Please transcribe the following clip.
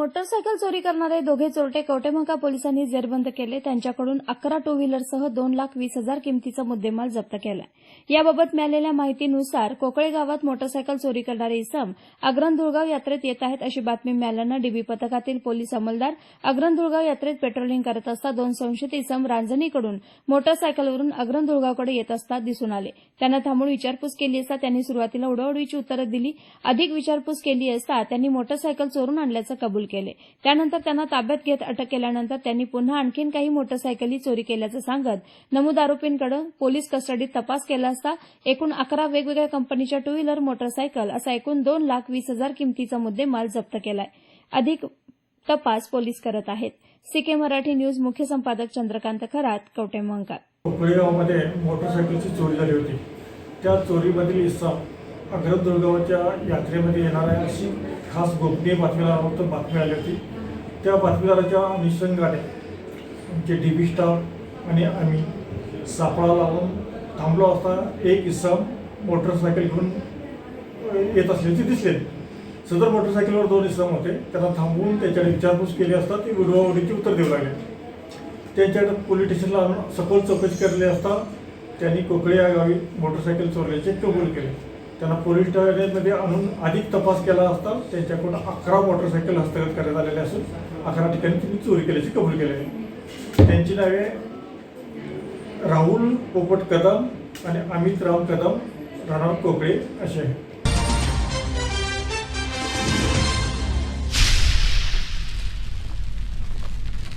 Motorcycle चोरी करणारे दोघे चोरटे कवटेमंका पोलिसांनी जेरबंद केले. त्यांच्याकडून अकरा टू व्हीलरसह दोन लाख वीस हजार किमतीचा मुद्देमाल जप्त केला. याबाबत मिळालेल्या माहितीनुसार कोकळे गावात मोटरसायकल चोरी करणारे इसम अग्रन धुळगाव यात्रेत येत आहेत अशी बातमी मिळाल्यानं डीबी पथकातील पोलीस अंमलदार अग्रन धुळगाव यात्रेत पेट्रोलिंग करत असता दोन संशयित इसम रांजणीकडून मोटरसायकलवरून अग्रन धुळगावकडे येत असता दिसून आले. त्यांना थांबून विचारपूस केली असता त्यांनी सुरुवातीला उडवडीची उत्तरं दिली. अधिक विचारपूस केली असता त्यांनी मोटरसायकल चोरून आणल्याचं कबूल केले. त्यानंतर त्यांना ताब्यात घेत अटक केल्यानंतर त्यांनी पुन्हा आणखीन काही मोटरसायकली चोरी केल्याचं सांगत नमूद आरोपींकडे पोलीस कस्टडीत तपास केला असता एकूण अकरा वेगवेगळ्या कंपनीच्या टू व्हीलर मोटरसायकल असा एकूण दोन लाख वीस हजार किमतीचा मुद्देमाल जप्त केलाय. अधिक तपास पोलीस करत आहेत. सीके मराठी न्यूज मुख्य संपादक चंद्रकांत खरात कवटेमंका कोकळे मोटरसायकलची चोरी झाली होती. त्या चोरीमधील हिस्सा अग्रद दुर्गावच्या यात्रेमध्ये येणार आहे अशी खास गोपनीय बातमीदारावर बातमी आली होती. त्या बातमीदाराच्या अनुषंगाने आमचे डी बी स्टाफ आणि आम्ही सापळा लावून थांबलो असता एक इसम मोटरसायकल घेऊन येत असल्याचे दिसले. सदर मोटरसायकलवर दोन इसम होते. त्यांना थांबवून त्याच्याकडे विचारपूस केली असता ते विडवावडीची उत्तर देऊ लागले. त्यांच्याकडे पोलीस स्टेशनला आणून सखोल चौकशी केलेली असता त्यांनी कोकळे या गावी मोटरसायकल चोरल्याचे कबूल केले. त्यांना पोलीस ठाण्यामध्ये आणून अधिक तपास केला असता त्यांच्याकडून अकरा मोटरसायकल हस्तगत करण्यात आलेले असून अकरा ठिकाणी त्यांनी चोरी केल्याची कबूल केले त्यांची नावे राहुल पोपट कदम आणि अमित राम कदम राणा कोकळे असे आहेत.